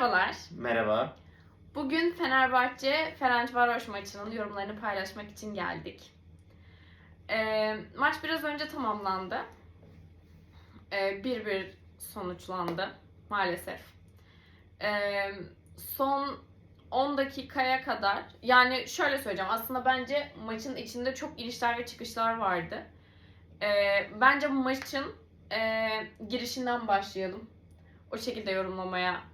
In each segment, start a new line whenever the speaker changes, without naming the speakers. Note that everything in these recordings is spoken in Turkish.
Merhabalar.
Merhaba.
Bugün Fenerbahçe Ferencvaroş maçının yorumlarını paylaşmak için geldik. Ee, maç biraz önce tamamlandı. Ee, 1-1 sonuçlandı maalesef. Ee, son 10 dakikaya kadar yani şöyle söyleyeceğim aslında bence maçın içinde çok inişler ve çıkışlar vardı. Ee, bence maçın e, girişinden başlayalım. O şekilde yorumlamaya e,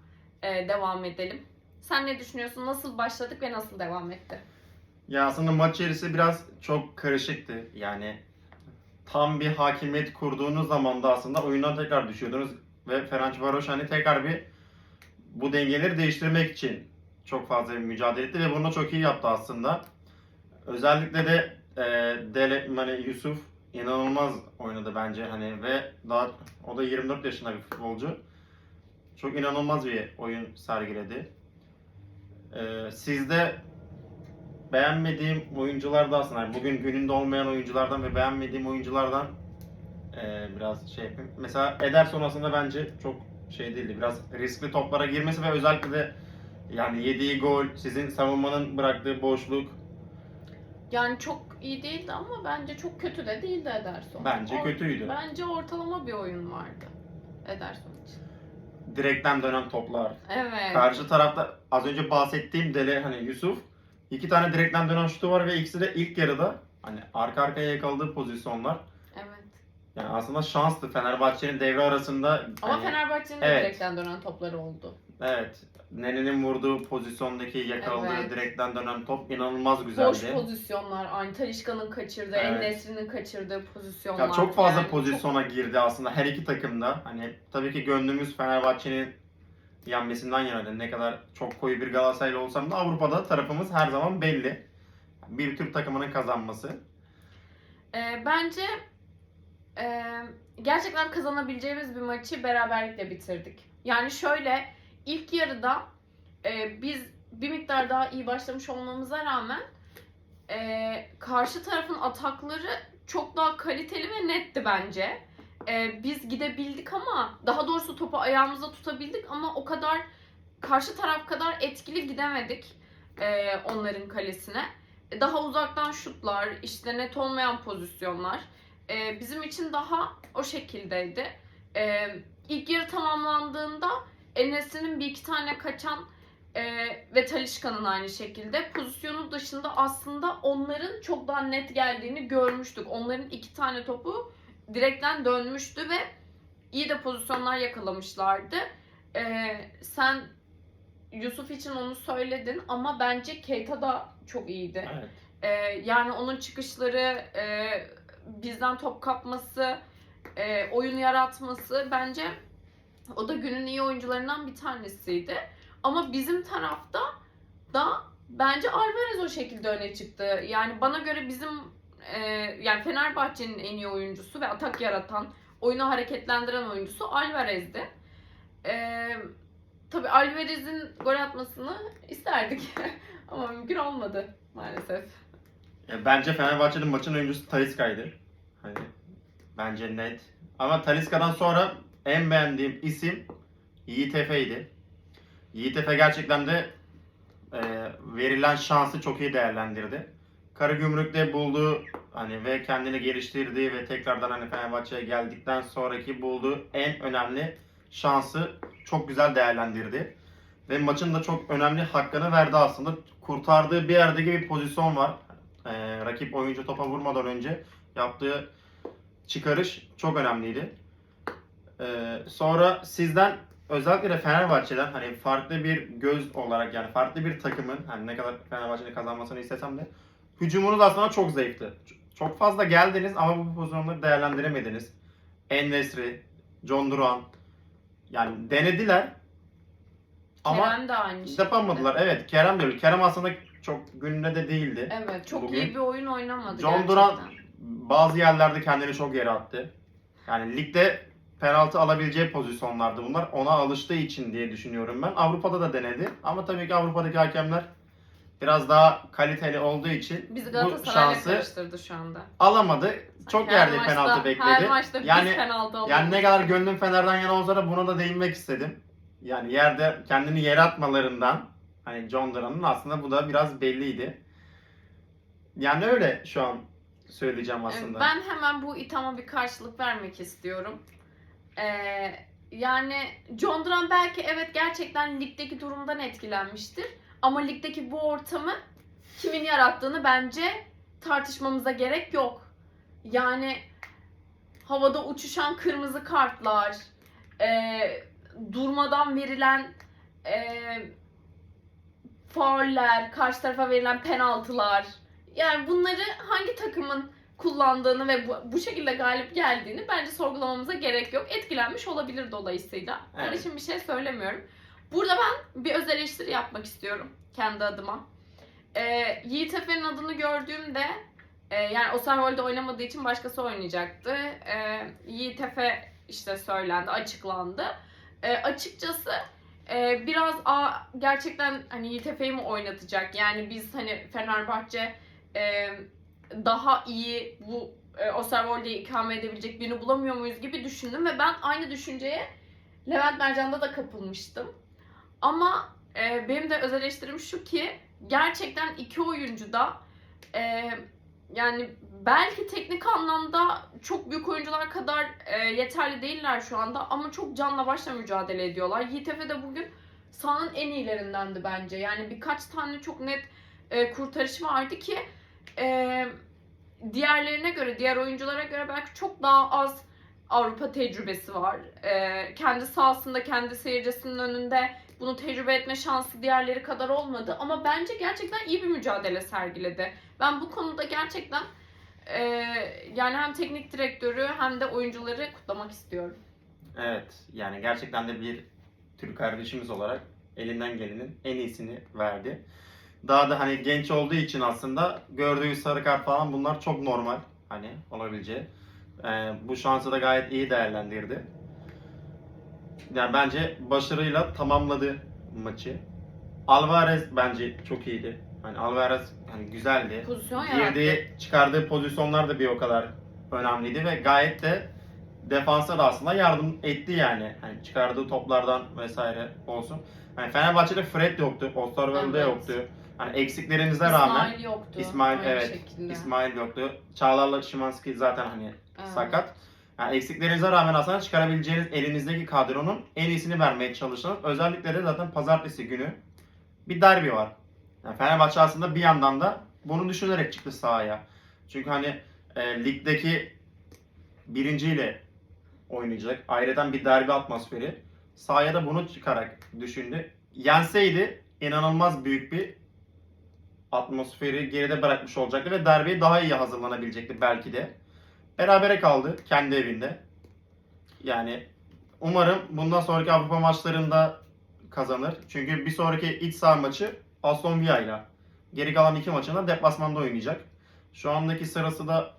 devam edelim. Sen ne düşünüyorsun? Nasıl başladık ve nasıl devam etti?
Ya aslında maç içerisi biraz çok karışıktı. Yani tam bir hakimiyet kurduğunuz zaman da aslında oyundan tekrar düşüyordunuz ve Ferencvaroş hani tekrar bir bu dengeleri değiştirmek için çok fazla bir mücadele etti ve bunu çok iyi yaptı aslında. Özellikle de e, Dele, hani Yusuf inanılmaz oynadı bence hani ve daha o da 24 yaşında bir futbolcu. Çok inanılmaz bir oyun sergiledi. E, sizde beğenmediğim oyuncular da aslında yani bugün gününde olmayan oyunculardan ve beğenmediğim oyunculardan e, biraz şey yapayım. Mesela Ederson aslında bence çok şey değildi. Biraz riskli toplara girmesi ve özellikle de yani yediği gol, sizin savunmanın bıraktığı boşluk
Yani çok iyi değildi ama bence çok kötü de değildi Ederson.
bence
Or-
kötüydü.
Bence ortalama bir oyun vardı Ederson.
Direkten dönen toplar.
Evet.
Karşı tarafta az önce bahsettiğim Dele hani Yusuf iki tane direkten dönen şutu var ve ikisi de ilk yarıda hani arka arkaya yakaladığı pozisyonlar.
Evet.
Yani aslında şanslı Fenerbahçe'nin devre arasında
Ama
hani-
Fenerbahçe'nin
Evet.
direkten dönen topları oldu.
Evet. Nene'nin vurduğu pozisyondaki yakaladığı
Evet.
direkten dönen top inanılmaz güzeldi.
Boş pozisyonlar, aynı Talişka'nın kaçırdığı,
Evet.
En-Nesyri'nin kaçırdığı pozisyonlar.
Ya çok fazla
Yani
pozisyona girdi aslında her iki takımda. Hani tabii ki gönlümüz Fenerbahçe'nin yenmesinden yanaydı. Ne kadar çok koyu bir Galatasaraylı olsam da Avrupa'da tarafımız her zaman belli. Bir Türk takımının kazanması.
Ee, bence e, gerçekten kazanabileceğimiz bir maçı beraberlikle bitirdik. Yani şöyle ilk yarıda e, biz bir miktar daha iyi başlamış olmamıza rağmen e, karşı tarafın atakları çok daha kaliteli ve netti bence. E, biz gidebildik ama daha doğrusu topu ayağımıza tutabildik ama o kadar karşı taraf kadar etkili gidemedik e, onların kalesine daha uzaktan şutlar, işte net olmayan pozisyonlar e, bizim için daha o şekildeydi. E, ilk yarı tamamlandığında Enes'in bir iki tane kaçan e, ve Talişka'nın aynı şekilde pozisyonu dışında aslında onların çok daha net geldiğini görmüştük. Onların iki tane topu direkten dönmüştü ve iyi de pozisyonlar yakalamışlardı. E, sen Yusuf için onu söyledin ama bence Keita da çok iyiydi.
Evet.
Ee, yani onun çıkışları, e, bizden top kapması, e, oyun yaratması bence o da günün iyi oyuncularından bir tanesiydi. Ama bizim tarafta da bence Alvarez o şekilde öne çıktı. Yani bana göre bizim e, yani Fenerbahçe'nin en iyi oyuncusu ve atak yaratan, oyunu hareketlendiren oyuncusu Alvarez'di. E, tabii Alvarez'in gol atmasını isterdik ama mümkün olmadı maalesef.
Ya bence Fenerbahçe'nin maçın oyuncusu Talisca'ydı. Hani bence net. Ama Talisca'dan sonra en beğendiğim isim Yiğit Efe'ydi. Yiğit Efe gerçekten de e, verilen şansı çok iyi değerlendirdi. Karagümrük'te bulduğu hani ve kendini geliştirdiği ve tekrardan hani Fenerbahçe'ye geldikten sonraki bulduğu en önemli şansı çok güzel değerlendirdi. Ve maçın da çok önemli hakkını verdi aslında. Kurtardığı bir yerdeki bir pozisyon var. Ee, rakip oyuncu topa vurmadan önce yaptığı çıkarış çok önemliydi. Ee, sonra sizden özellikle de Fenerbahçe'den hani farklı bir göz olarak yani farklı bir takımın hani ne kadar Fenerbahçe'nin kazanmasını istesem de hücumunuz aslında çok zayıftı. Çok fazla geldiniz ama bu pozisyonları değerlendiremediniz. En-Nesyri, John Duran yani denediler ama
Kerem de aynı şekilde.
yapamadılar. Evet Kerem de öyle. Kerem aslında çok gününde de değildi.
Evet çok
Bugün.
iyi bir oyun oynamadı
John
gerçekten.
Duran bazı yerlerde kendini çok yere attı. Yani ligde penaltı alabileceği pozisyonlardı bunlar. Ona alıştığı için diye düşünüyorum ben. Avrupa'da da denedi. Ama tabii ki Avrupa'daki hakemler biraz daha kaliteli olduğu için
Bizi
bu
Galatasaray'la
şansı
karıştırdı şu anda.
alamadı. Çok
Her
yerde
maçta-
penaltı bekledi.
Her maçta
Yani-
biz penaltı alıyoruz.
Yani ne kadar gönlüm Fener'den yana olsa da buna da değinmek istedim. Yani yerde kendini yere atmalarından hani John Duran'ın aslında bu da biraz belliydi. Yani öyle şu an söyleyeceğim aslında.
Ben hemen bu ithama bir karşılık vermek istiyorum. Ee, yani John Duran belki evet gerçekten ligdeki durumdan etkilenmiştir. Ama ligdeki bu ortamı kimin yarattığını bence tartışmamıza gerek yok. Yani havada uçuşan kırmızı kartlar, e, durmadan verilen e, fauller, karşı tarafa verilen penaltılar. Yani bunları hangi takımın kullandığını ve bu, bu şekilde galip geldiğini bence sorgulamamıza gerek yok. Etkilenmiş olabilir dolayısıyla. Onun
Evet.
için bir şey söylemiyorum. Burada ben bir öz eleştiri yapmak istiyorum kendi adıma. Ee, Yiğit Efe'nin adını gördüğümde e, yani Osterwold'de oynamadığı için başkası oynayacaktı. Ee, Yiğit Efe işte söylendi, açıklandı. Ee, açıkçası e, biraz a, gerçekten hani Yiğit Efe'yi mi oynatacak? Yani biz hani Fenerbahçe e, daha iyi bu e, Osterwolde'yi ikame edebilecek birini bulamıyor muyuz gibi düşündüm ve ben aynı düşünceye Levent Mercan'da da kapılmıştım. Ama e, benim de öz eleştirim şu ki gerçekten iki oyuncu da e, yani belki teknik anlamda çok büyük oyuncular kadar e, yeterli değiller şu anda ama çok canla başla mücadele ediyorlar. Yiğit Efe de bugün sahanın en iyilerindendi bence. Yani birkaç tane çok net e, kurtarışı vardı ki e, diğerlerine göre, diğer oyunculara göre belki çok daha az Avrupa tecrübesi var. E, kendi sahasında, kendi seyircisinin önünde bunu tecrübe etme şansı diğerleri kadar olmadı. Ama bence gerçekten iyi bir mücadele sergiledi. Ben bu konuda gerçekten e, yani hem teknik direktörü hem de oyuncuları kutlamak istiyorum.
Evet yani gerçekten de bir Türk kardeşimiz olarak elinden gelenin en iyisini verdi. Daha da hani genç olduğu için aslında gördüğü sarı kart falan bunlar çok normal hani olabileceği. Ee, bu şansı da gayet iyi değerlendirdi. Yani bence başarıyla tamamladı maçı. Alvarez bence çok iyiydi. Hani Alvarez hani güzeldi.
Pozisyon yarattı.
Girdiği, çıkardığı pozisyonlar da bir o kadar önemliydi ve gayet de defansa da aslında yardım etti yani. Hani çıkardığı toplardan vesaire olsun. Hani Fenerbahçe'de Fred yoktu, Osterwolde
Evet.
yoktu. Hani eksiklerimize rağmen
İsmail yoktu.
İsmail
aynı
evet.
şekilde.
İsmail yoktu. Çağlar'la Şimanski zaten hani
Evet.
sakat. Yani eksiklerinize rağmen aslında çıkarabileceğiniz elinizdeki kadronun en iyisini vermeye çalıştınız. Özellikle de zaten pazartesi günü bir derbi var. Yani Fenerbahçe aslında bir yandan da bunu düşünerek çıktı sahaya. Çünkü hani e, ligdeki birinciyle oynayacak. Ayrıca bir derbi atmosferi. Sahaya da bunu çıkarak düşündü. Yenseydi inanılmaz büyük bir atmosferi geride bırakmış olacaktı ve derbiye daha iyi hazırlanabilecekti belki de. Berabere kaldı kendi evinde. Yani umarım bundan sonraki Avrupa maçlarında kazanır. Çünkü bir sonraki iç saha maçı Aston Villa ile. Geri kalan iki maçında deplasmanda oynayacak. Şu andaki sırası da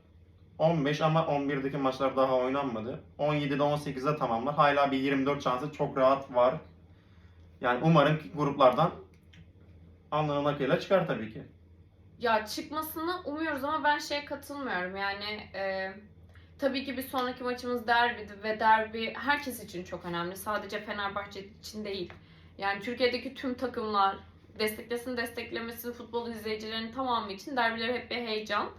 15 ama 11'deki maçlar daha oynanmadı. 17'de 18'de tamamlar. Hala bir 24 şansı çok rahat var. Yani umarım gruplardan alnının akıyla çıkar tabii ki.
Ya çıkmasını umuyoruz ama ben şeye katılmıyorum. Yani e, tabii ki bir sonraki maçımız derbiydi ve derbi herkes için çok önemli. Sadece Fenerbahçe için değil. Yani Türkiye'deki tüm takımlar desteklesin desteklemesin futbol izleyicilerinin tamamı için derbiler hep bir heyecan.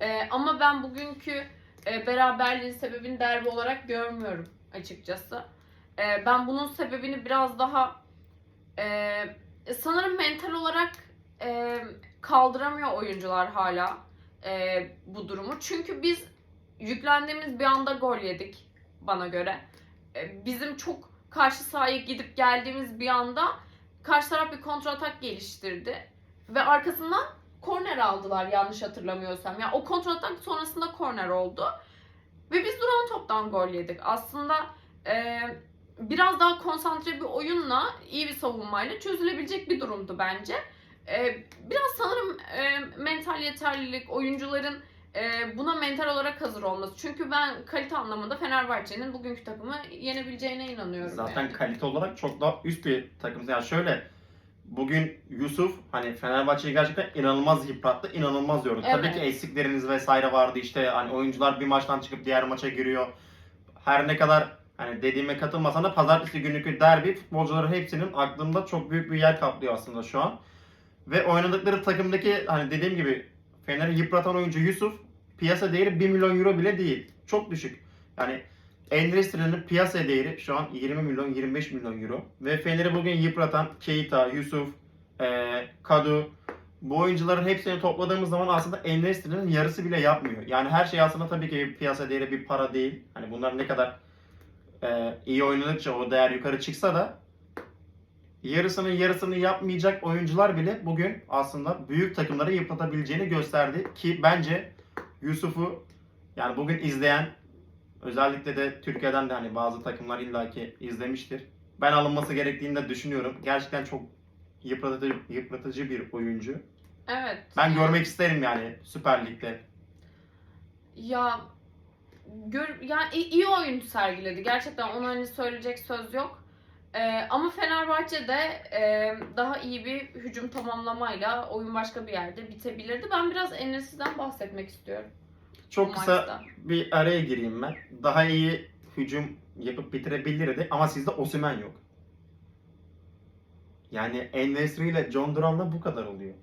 E, ama ben bugünkü e, beraberliğin sebebini derbi olarak görmüyorum açıkçası. E, ben bunun sebebini biraz daha e, sanırım mental olarak e, kaldıramıyor oyuncular hala e, bu durumu. Çünkü biz yüklendiğimiz bir anda gol yedik bana göre. E, bizim çok karşı sahaya gidip geldiğimiz bir anda karşı taraf bir kontratak geliştirdi. Ve arkasından korner aldılar yanlış hatırlamıyorsam. Yani o kontratak sonrasında korner oldu. Ve biz duran toptan gol yedik. Aslında e, biraz daha konsantre bir oyunla, iyi bir savunmayla çözülebilecek bir durumdu bence. Ee, biraz sanırım e, mental yeterlilik, oyuncuların e, buna mental olarak hazır olması. Çünkü ben kalite anlamında Fenerbahçe'nin bugünkü takımı yenebileceğine inanıyorum.
Zaten
yani.
kalite olarak çok daha üst bir takım. Yani şöyle bugün Yusuf hani Fenerbahçe'yi gerçekten inanılmaz yıprattı, inanılmaz. Tabii
Evet.
ki eksikleriniz vesaire vardı işte hani oyuncular bir maçtan çıkıp diğer maça giriyor. Her ne kadar Hani dediğime katılmasan da pazartesi günlükü derbi futbolcuların hepsinin aklında çok büyük bir yer kaplıyor aslında şu an. Ve oynadıkları takımdaki hani dediğim gibi Fener'i yıpratan oyuncu Yusuf piyasa değeri 1 milyon euro bile değil. Çok düşük. Yani Endrestri'nin piyasa değeri şu an 20 milyon 25 milyon euro. Ve Fener'i bugün yıpratan Keita, Yusuf, eee Kadu bu oyuncuların hepsini topladığımız zaman aslında Endrestri'nin yarısı bile yapmıyor. Yani her şey aslında tabii ki piyasa değeri bir para değil. Hani bunlar ne kadar eee, iyi oynadıkça o değer yukarı çıksa da yarısının yarısını yapmayacak oyuncular bile bugün aslında büyük takımları yıpratabileceğini gösterdi ki bence Yusuf'u yani bugün izleyen özellikle de Türkiye'den de hani bazı takımlar illaki izlemiştir. Ben alınması gerektiğini de düşünüyorum. Gerçekten çok yıpratıcı, yıpratıcı bir oyuncu.
Evet.
Ben görmek isterim yani Süper Lig'de.
Ya gör, yani iyi, oyun sergiledi. Gerçekten ona hani söyleyecek söz yok. Ee, ama Fenerbahçe'de e, daha iyi bir hücum tamamlamayla oyun başka bir yerde bitebilirdi. Ben biraz Enes'i'den bahsetmek istiyorum.
Çok kısa
maçta.
bir araya gireyim ben. Daha iyi hücum yapıp bitirebilirdi ama sizde Osimhen yok. Yani En-Nesyri ile John Duran'la bu kadar oluyor.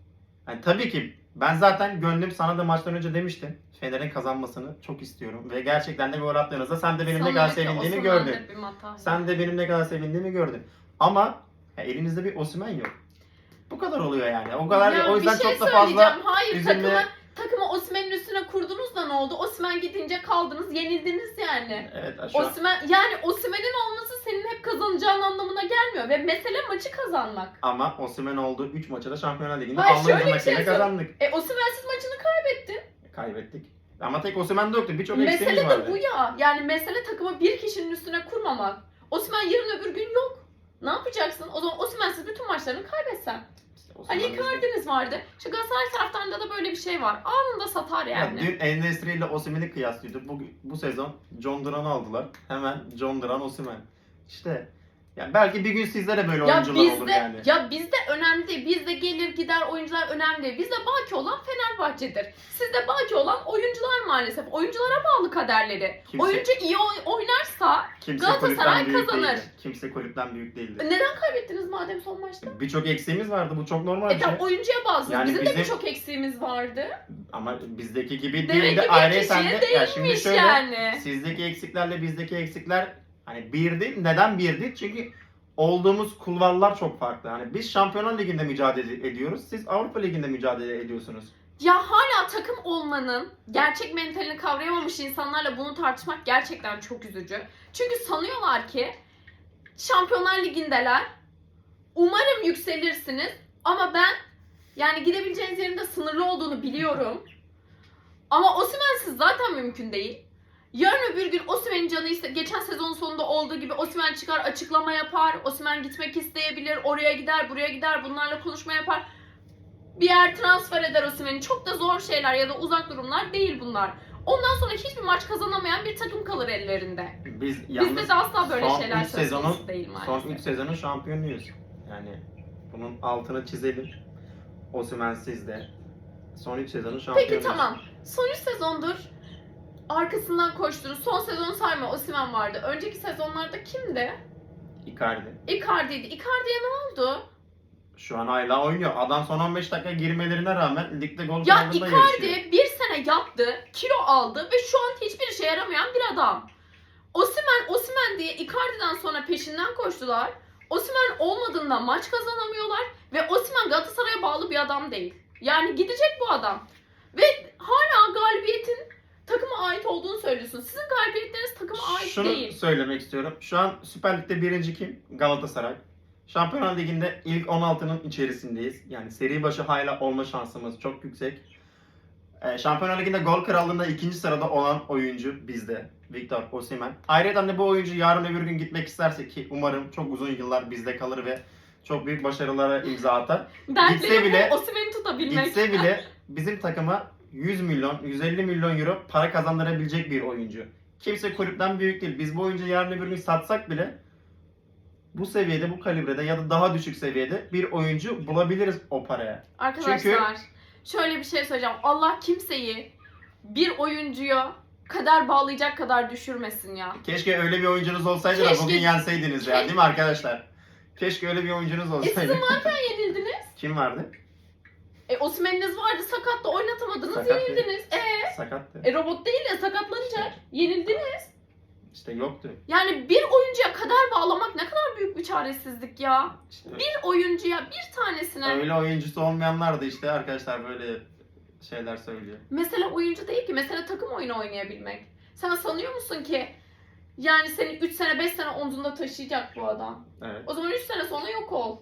Yani tabii ki ben zaten gönlüm sana da maçtan önce demiştim. Fener'in kazanmasını çok istiyorum ve gerçken de gol attığınızda sen de benim ne kadar sevindiğimi gördün. Sen de benim ne kadar sevindiğimi gördün. Ama ya elinizde bir Osimhen yok. Bu kadar oluyor yani. O kadar
Ya
o yüzden
şey
çok da fazla.
Hayır
üzülme-
takımı, takımı Osimhen'in üstüne kurdunuz da ne oldu? Osimhen gidince kaldınız, yenildiniz yani.
Evet, şu an-
Osimhen yani Osimhen'in olması kazanacağın anlamına gelmiyor ve mesele maçı kazanmak.
ama Osimhen olduğu 3 maçı da Şampiyonlar Ligi'nde
Hayır, şöyle bir şey
kazandık.
E Osimhen'siz maçını kaybettin.
Kaybettik. Ama tek Osimhen de yoktu. Birçok eksiğimiz
Mesele
vardı.
de bu ya. Yani mesele takımı bir kişinin üstüne kurmamak. Osimhen yarın öbür gün yok. Ne yapacaksın? O zaman Osimhen'siz bütün maçlarını kaybetsen.
İşte
Ali Icardi'niz vardı. Şu Galatasaray taraftarında da böyle bir şey var. Anında satar
Ya
yani.
dün El Nesri ile Osimhen'i kıyaslıyorduk. Bu, bu sezon John Duran'ı aldılar. Hemen John Duran Osimhen. İşte yani belki bir gün sizde de böyle
Ya
oyuncular olur
bizde
yani.
ya bizde önemli değil. Bizde gelir gider oyuncular önemli değil. Bizde baki olan Fenerbahçe'dir. Sizde baki olan oyuncular maalesef. Oyunculara bağlı kaderleri.
Kimse-
Oyuncu iyi oy- oynarsa Galatasaray kazanır.
değildi. Kimse kulüpten büyük değildi.
neden kaybettiniz madem son maçta?
Birçok eksiğimiz vardı. Bu çok normal
E
bir şey.
oyuncuya bağlısınız.
Yani
bizim, de
bizim-
birçok eksiğimiz vardı.
Ama bizdeki gibi
Demek
değildi.
ki bir kişiye
de ya şimdi
değilmiş
şöyle
yani.
sizdeki eksiklerle bizdeki eksikler hani birdi. Neden birdi? Çünkü olduğumuz kulvarlar çok farklı. Hani biz Şampiyonlar Ligi'nde mücadele ediyoruz. Siz Avrupa Ligi'nde mücadele ediyorsunuz.
Ya hala takım olmanın gerçek mentalini kavrayamamış insanlarla bunu tartışmak gerçekten çok üzücü. Çünkü sanıyorlar ki Şampiyonlar Ligi'ndeler. Umarım yükselirsiniz ama ben yani gidebileceğiniz yerin de sınırlı olduğunu biliyorum. Ama Osimhen'siz zaten mümkün değil. Yarın öbür gün Osimhen'in canı iste geçen sezon sonunda olduğu gibi Osimhen çıkar açıklama yapar. Osimhen gitmek isteyebilir. Oraya gider, buraya gider. Bunlarla konuşma yapar bir yer transfer eder Osimhen'i. Çok da zor şeyler ya da uzak durumlar değil bunlar. Ondan sonra hiçbir maç kazanamayan bir takım kalır ellerinde.
Biz yalnız
Bizde de asla böyle
son
şeyler
üç
söz konusu
sezonun-
değil maalesef.
son 3 sezonun şampiyonuyuz. Yani bunun altını çizelim. Osimhen sizde. Son 3 sezonun şampiyonuyuz.
Peki tamam. Son 3 sezondur arkasından koştunuz. Son sezonu sayma Osimhen vardı. Önceki sezonlarda kimdi?
Icardi.
Icardi'ydi. Icardi'ye ne oldu?
Şu an hala oynuyor. Adam son 15 dakika girmelerine rağmen ligde gol
Ya
kralında yarışıyor.
Icardi bir sene yattı, kilo aldı ve şu an hiçbir işe yaramayan bir adam. Osimhen, Osimhen diye Icardi'den sonra peşinden koştular. Osimhen olmadığında maç kazanamıyorlar ve Osimhen Galatasaray'a bağlı bir adam değil. Yani gidecek bu adam. Ve hala galibiyetin takıma ait olduğunu söylüyorsun. Sizin galibiyetleriniz takıma ait
Şunu
değil.
söylemek istiyorum. Şu an Süper Lig'de birinci kim? Galatasaray. Şampiyonlar Ligi'nde ilk 16'nın içerisindeyiz. Yani seri başı hala olma şansımız çok yüksek. Ee, Şampiyonlar Ligi'nde gol krallığında ikinci sırada olan oyuncu bizde. Victor Osimhen. Ayrıca de bu oyuncu yarın öbür gün gitmek isterse ki umarım çok uzun yıllar bizde kalır ve çok büyük başarılara imza atar.
Dertleri
gitse bile-
bu Osimhen'i tutabilmek.
Gitse bile bizim takıma 100 milyon, 150 milyon euro para kazandırabilecek bir oyuncu. Kimse kulüpten büyük değil. Biz bu oyuncuyu yarın öbür gün satsak bile bu seviyede, bu kalibrede ya da daha düşük seviyede bir oyuncu bulabiliriz o paraya.
Arkadaşlar şöyle bir şey söyleyeceğim. Allah kimseyi bir oyuncuya kader bağlayacak kadar düşürmesin ya.
Keşke öyle bir oyuncunuz olsaydı da
Keşke-
bugün yenseydiniz ya değil mi arkadaşlar? Keşke öyle bir oyuncunuz
E
olsaydı.
sizin varken yenildiniz.
Kim vardı?
E Osimhen'iniz vardı sakattı oynatamadınız
Sakat değil.
yenildiniz. E,
Sakattı.
e robot değil ya sakatlanacak. Yenildiniz.
İşte yoktu.
Yani bir oyuncuya kader bağlamak ne kadar büyük bir çaresizlik ya.
İşte
Bir oyuncuya bir tanesine.
öyle oyuncusu olmayanlar da işte arkadaşlar böyle şeyler söylüyor.
Mesele oyuncu değil ki. Mesele takım oyunu oynayabilmek. Sen sanıyor musun ki yani seni 3 sene 5 sene omzunda taşıyacak bu adam.
Evet.
O zaman 3 sene sonra yok ol.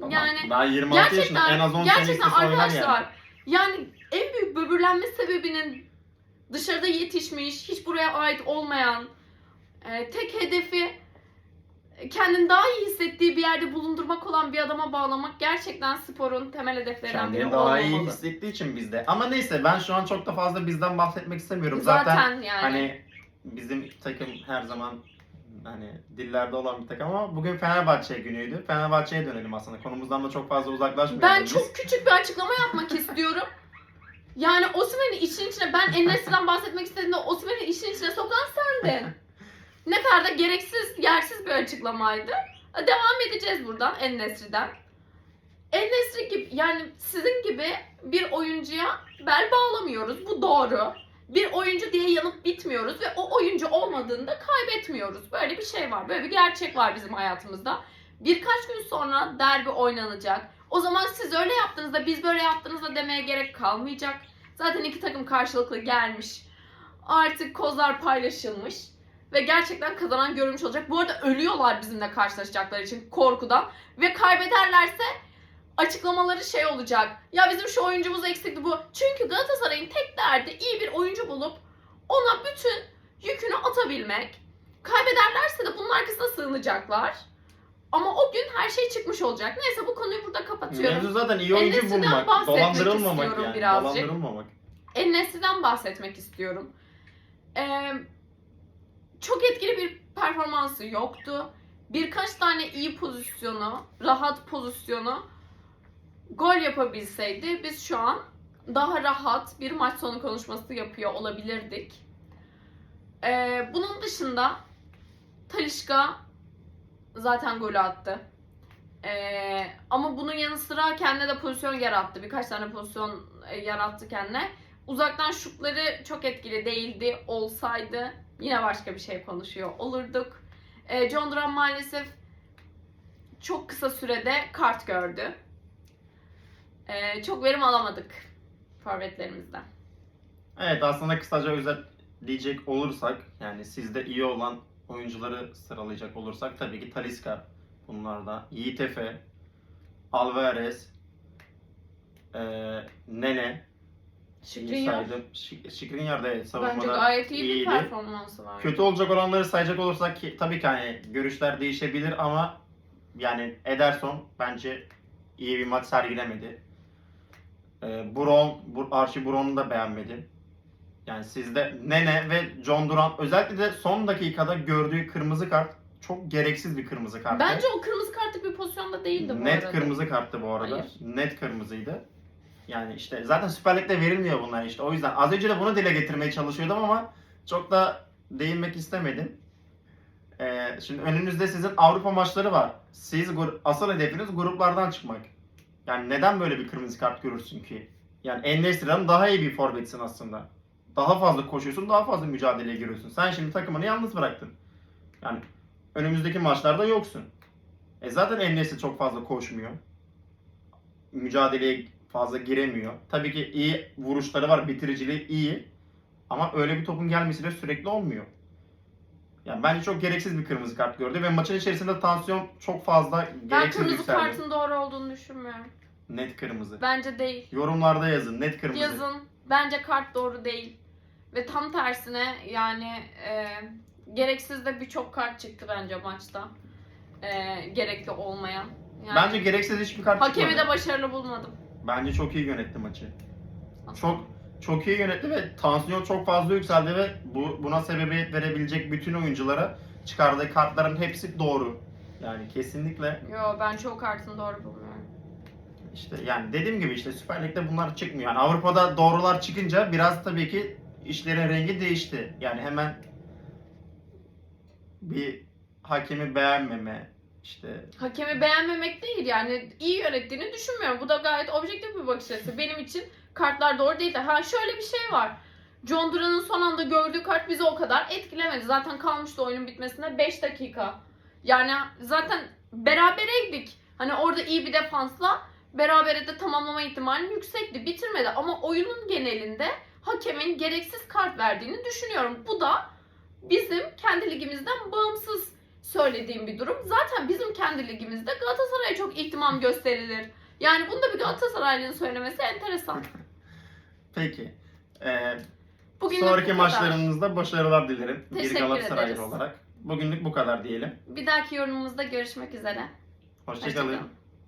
Tamam.
Yani
Daha 26 yaşında en az 10 sene
gerçekten arkadaşlar
yani.
yani en büyük böbürlenme sebebinin dışarıda yetişmiş, hiç buraya ait olmayan, e, tek hedefi kendini daha iyi hissettiği bir yerde bulundurmak olan bir adama bağlamak gerçekten sporun temel hedeflerinden biri
Kendini daha iyi
olmamalı.
hissettiği için bizde. Ama neyse ben şu an çok da fazla bizden bahsetmek istemiyorum. Zaten,
Zaten, yani.
hani bizim takım her zaman hani dillerde olan bir takım ama bugün Fenerbahçe günüydü. Fenerbahçe'ye dönelim aslında. Konumuzdan da çok fazla uzaklaşmayalım.
Ben
biz.
çok küçük bir açıklama yapmak istiyorum. Yani Osimhen'i işin içine ben Enes'den bahsetmek istediğimde Osimhen'i işin içine sokan sendin. Ne kadar da gereksiz, yersiz bir açıklamaydı. Devam edeceğiz buradan Enes'den. Enes'i gibi yani sizin gibi bir oyuncuya bel bağlamıyoruz. Bu doğru. Bir oyuncu diye yanıp bitmiyoruz ve o oyuncu olmadığında kaybetmiyoruz. Böyle bir şey var. Böyle bir gerçek var bizim hayatımızda. Birkaç gün sonra derbi oynanacak. O zaman siz öyle yaptığınızda biz böyle yaptığınızda demeye gerek kalmayacak. Zaten iki takım karşılıklı gelmiş. Artık kozlar paylaşılmış. Ve gerçekten kazanan görülmüş olacak. Bu arada ölüyorlar bizimle karşılaşacakları için korkudan. Ve kaybederlerse açıklamaları şey olacak. Ya bizim şu oyuncumuz eksikti bu. Çünkü Galatasaray'ın tek derdi iyi bir oyuncu bulup ona bütün yükünü atabilmek. Kaybederlerse de bunun arkasına sığınacaklar. Ama o gün her şey çıkmış olacak. Neyse bu konuyu burada kapatıyorum.
Mevzu zaten iyi oyuncu
Enes'ten
bulmak.
bahsetmek
Dolandırılmamak
istiyorum
yani.
birazcık.
Dolandırılmamak.
Enes'i'den bahsetmek istiyorum. Ee, çok etkili bir performansı yoktu. Birkaç tane iyi pozisyonu, rahat pozisyonu gol yapabilseydi biz şu an daha rahat bir maç sonu konuşması yapıyor olabilirdik. Ee, bunun dışında Talişka zaten golü attı. Ee, ama bunun yanı sıra kendine de pozisyon yarattı. Birkaç tane pozisyon e, yarattı kendine. Uzaktan şutları çok etkili değildi. Olsaydı yine başka bir şey konuşuyor olurduk. Ee, John Duran maalesef çok kısa sürede kart gördü. Ee, çok verim alamadık forvetlerimizden.
Evet aslında kısaca özetleyecek olursak yani sizde iyi olan oyuncuları sıralayacak olursak tabii ki Talisca bunlarda. Yiğit Efe, Alvarez, eee Nene,
Şükrü'nün
saydım. Şik- Şikrinyar da evet
bence
savunmada
gayet iyi bir
iyiydi.
performansı var.
Kötü olacak olanları sayacak olursak ki tabii ki hani görüşler değişebilir ama yani Ederson bence iyi bir maç sergilemedi. Ee, Brown, Bu- Archie Brown'u da beğenmedim. Yani sizde Nene ve John Duran özellikle de son dakikada gördüğü kırmızı kart çok gereksiz bir kırmızı karttı.
Bence o kırmızı kartlık bir pozisyonda değildi bu
Net
arada.
kırmızı karttı bu arada.
Hayır.
Net kırmızıydı. Yani işte zaten Süper Lig'de verilmiyor bunlar işte. O yüzden az önce de bunu dile getirmeye çalışıyordum ama çok da değinmek istemedim. Ee, şimdi önünüzde sizin Avrupa maçları var. Siz asıl hedefiniz gruplardan çıkmak. Yani neden böyle bir kırmızı kart görürsün ki? Yani Enes'den daha iyi bir forvetsin aslında. Daha fazla koşuyorsun, daha fazla mücadeleye giriyorsun. Sen şimdi takımını yalnız bıraktın. Yani önümüzdeki maçlarda yoksun. E zaten Enes'i çok fazla koşmuyor. Mücadeleye fazla giremiyor. Tabii ki iyi vuruşları var, bitiriciliği iyi. Ama öyle bir topun gelmesi de sürekli olmuyor. Yani bence çok gereksiz bir kırmızı kart gördü ve maçın içerisinde tansiyon çok fazla
Ben
gereksiz
kırmızı
yükseldi.
kartın doğru olduğunu düşünmüyorum.
Net kırmızı.
Bence değil.
Yorumlarda yazın net kırmızı.
Yazın. Bence kart doğru değil. Ve tam tersine yani e, gereksiz de birçok kart çıktı bence maçta. E, gerekli olmayan. Yani
Bence gereksiz hiçbir kart
hakemi
çıkmadı.
de başarılı bulmadım.
Bence çok iyi yönetti maçı. Çok çok iyi yönetti ve tansiyon çok fazla yükseldi ve bu buna sebebiyet verebilecek bütün oyunculara çıkardığı kartların hepsi doğru. Yani kesinlikle
Yo ben çoğu kartını doğru bulmuyorum.
işte yani dediğim gibi işte Süper Lig'de bunlar çıkmıyor. Yani Avrupa'da doğrular çıkınca biraz tabii ki işlerin rengi değişti. Yani hemen bir hakemi beğenmeme işte
Hakemi beğenmemek değil yani iyi yönettiğini düşünmüyorum. Bu da gayet objektif bir bakış açısı. Benim için kartlar doğru değil de. Ha şöyle bir şey var. John Duran'ın son anda gördüğü kart bizi o kadar etkilemedi. Zaten kalmıştı oyunun bitmesine 5 dakika. Yani zaten berabereydik. Hani orada iyi bir defansla berabere de tamamlama ihtimali yüksekti. Bitirmedi ama oyunun genelinde hakemin gereksiz kart verdiğini düşünüyorum. Bu da bizim kendi ligimizden bağımsız söylediğim bir durum. Zaten bizim kendi ligimizde Galatasaray'a çok ihtimam gösterilir. Yani bunu da bir Galatasaraylı'nın söylemesi enteresan.
Peki. Ee,
Bugünlük
sonraki
bu kadar.
maçlarınızda başarılar dilerim. Bir
Teşekkür
Galatasaraylı
ederiz.
olarak. Bugünlük bu kadar diyelim.
Bir dahaki yorumumuzda görüşmek üzere.
Hoşçakalın.
Hoşçakalın.